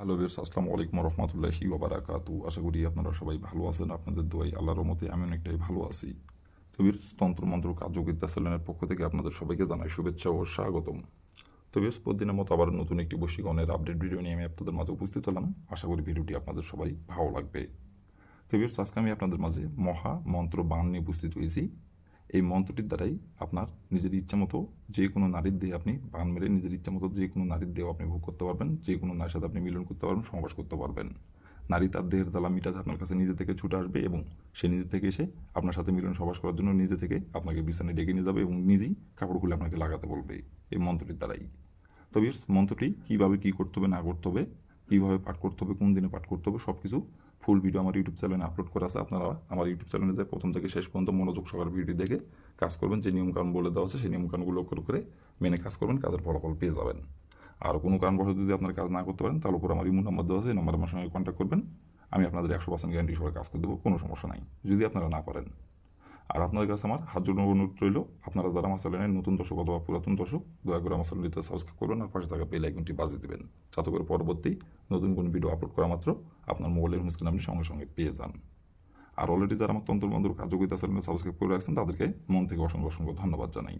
Hello বিয়ার্স আসসালামু আলাইকুম রহমতুল্লাহি ওবারাকাতু আশা করি আপনারা সবাই ভালো আছেন, আপনাদের দোয়াই আল্লাহর মতে আমি অনেকটাই ভালো আছি। তো তন্ত্র মন্ত্র কার্যকরিতা চ্যানেলের পক্ষ থেকে আপনাদের সবাইকে জানাই শুভেচ্ছা ও স্বাগতম। তো প্রতিদিনের মতো আবার নতুন একটি বশীকরণের আপডেট ভিডিও নিয়ে আমি আপনাদের মাঝে উপস্থিত হলাম। আশা করি ভিডিওটি আপনাদের সবাই ভালো লাগবে। তো বিয়ার্স আজকে আমি আপনাদের মাঝে মহা মন্ত্র বান নিয়ে উপস্থিত হয়েছি। এই মন্ত্রটির দ্বারাই আপনার নিজের ইচ্ছা মতো যে কোনো নারীর দেহে আপনি বান মেরে নিজের ইচ্ছা মতো যে কোনো নারীর দেহ আপনি ভোগ করতে পারবেন, যে কোনো নারীর সাথে আপনি মিলন করতে পারবেন সমাবাস করতে পারবেন। নারী তার দেহের জ্বালা মিটাতে আপনার কাছে নিজে থেকে ছুটে আসবে এবং সে নিজে থেকে এসে আপনার সাথে মিলন সবাস করার জন্য নিজে থেকে আপনাকে বিছানায় ডেকে নিয়ে যাবে এবং নিজেই কাপড় খুলে আপনাকে লাগাতে বলবে। এই মন্ত্রটির দ্বারাই। তবে মন্ত্রটি কীভাবে কী করতে হবে, না করতে হবে কীভাবে পাঠ করতে হবে, কোন দিনে পাঠ করতে হবে সব কিছু ফুল ভিডিও আমার ইউটিউব চ্যানেলে আপলোড করা আছে। আপনারা আমার ইউটিউব চ্যানেলে যায় প্রথম থেকে শেষ পর্যন্ত মনোযোগ সহকারে ভিডিও দেখে কাজ করবেন, যে নিয়মকানুন বলে দেওয়া আছে, সেই নিয়মকানুনগুলো করে করে মেনে কাজ করবেন, কাজের ফলাফল পেয়ে যাবেন। আর কোনো কারণবশত যদি আপনার কাজ না করতে পারেন, তাহলে উপর আমার ইমো নাম্বার দেওয়া আছে নাম্বার আমার সঙ্গে কন্ট্যাক্ট করবেন। আমি আপনাদের একশো পার্সেন্ট গ্যারান্টি সবাই কাজ করে দেবো, কোনো সমস্যা নাই, যদি আপনারা না পারেন। আর আপনাদের কাছে আমার হাত জন্য অনুরোধ রইল, আপনারা যারা আমার চ্যানেলের নতুন দর্শক অথবা পুরাতন দর্শক, দয়া করে আমার চ্যানেলটিতে সাবস্ক্রাইব করবেন, আর পাশে থাকা বেল আইকনটি বাজিয়ে দেবেন, যাতে করে পরবর্তী নতুন কোনো ভিডিও আপলোড করা মাত্র আপনার মোবাইলের স্ক্রিন আপনি সঙ্গে সঙ্গে পেয়ে যান। আর অলরেডি যারা আমার তন্ত্র বন্ধুর কার্যকরিতা চ্যানেল সাবস্ক্রাইব করে রাখছেন, তাদেরকে মন থেকে অসংখ্য অসংখ্য ধন্যবাদ জানাই।